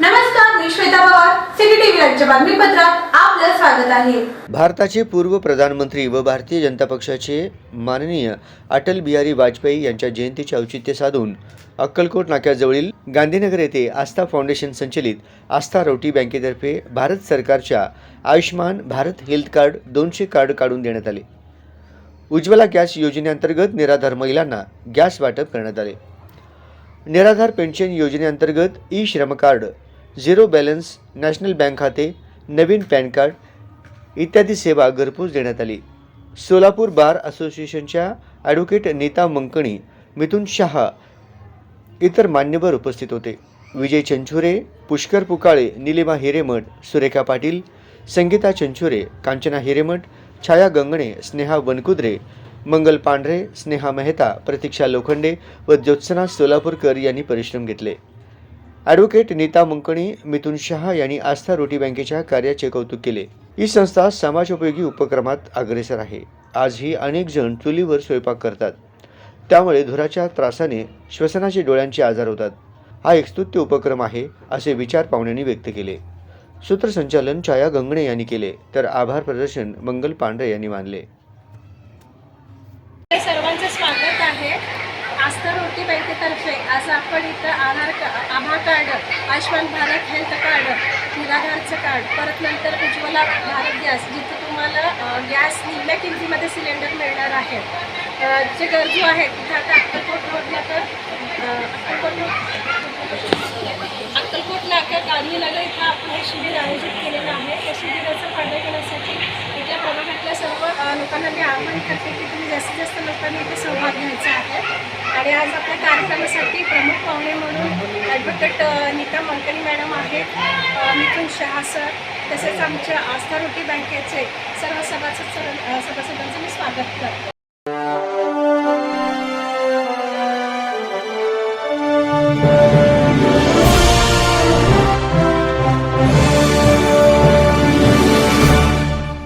नमस्कार मी Shweta Pawar city TV बातमीपत्रात आपलं स्वागत आहे. भारताचे पूर्व प्रधानमंत्री व भारतीय जनता पक्षाचे माननीय अटल बिहारी वाजपेयी यांच्या जयंतीचे औचित्य साधून अक्कलकोट नाक्याजवळील गांधीनगर येथे आस्था फाउंडेशन संचलित आस्था रोटी बँकेतर्फे भारत सरकारच्या आयुष्यमान भारत हेल्थ कार्ड दोनशे कार्ड काढून देण्यात आले. उज्ज्वला गॅस योजनेअंतर्गत निराधार महिलांना गॅस वाटप करण्यात आले. निराधार पेन्शन योजनेअंतर्गत E Shram card zero balance national bank खाते नवीन पॅन कार्ड इत्यादी सेवा घरपोच देण्यात आली. सोलापूर बार असोसिएशनच्या ॲडव्होकेट नीता मंकणी मिथुन शहा इतर मान्यवर उपस्थित होते. विजय चंचुरे पुष्कर पुकाळे निलिमा हिरेमठ सुरेखा पाटील संगीता चंचुरे कांचना हिरेमठ छाया गंगणे स्नेहा वनकुद्रे मंगल पांढरे स्नेहा मेहता प्रतीक्षा लोखंडे व ज्योत्सना सोलापूरकर यांनी परिश्रम घेतले. ॲडव्होकेट नीता मंकणी मिथुन शहा यांनी आस्था रोटी बँकेच्या कार्याचे कौतुक केले. ही संस्था समाजोपयोगी उपक्रमात अग्रेसर आहे. आजही अनेक जण चुलीवर स्वयंपाक करतात. त्यामुळे धुराच्या त्रासाने श्वसनाचे डोळ्यांचे आजार होतात. हा एक स्तुत्य उपक्रम आहे असे विचार पाहुण्यांनी व्यक्त केले. सूत्रसंचालन छाया गंगणे यांनी केले तर आभार प्रदर्शन मंगल पांढरे यांनी मानले आपल्या सर्वांचं स्वागत आहे आस्था रोटी बँकेतर्फे आज आपण इथं आधार का? आभा card Ayushman Bharat health card निराधारचं card परत नंतर उज्ज्वला भारत गॅस जिथे तुम्हाला गॅस निम्म्या किमतीमध्ये सिलेंडर मिळणार आहे. जे गरजू आहेत तिथे आता अक्कलकोट रोडला तर लोकांना मी आवाहन करते की तुम्ही जास्तीत जास्त लोकांनी इथे सहभाग घ्यायचा आहे. आणि आज आपल्या कार्यक्रमासाठी प्रमुख पाहुणे म्हणून ॲडव्होकेट नीता मंकणी मॅडम आहेत मिथुन शहा सर तसेच आमच्या आस्था रोटी बँकेचे सर्व सभासद सर सभासदांचं मी स्वागत करतो.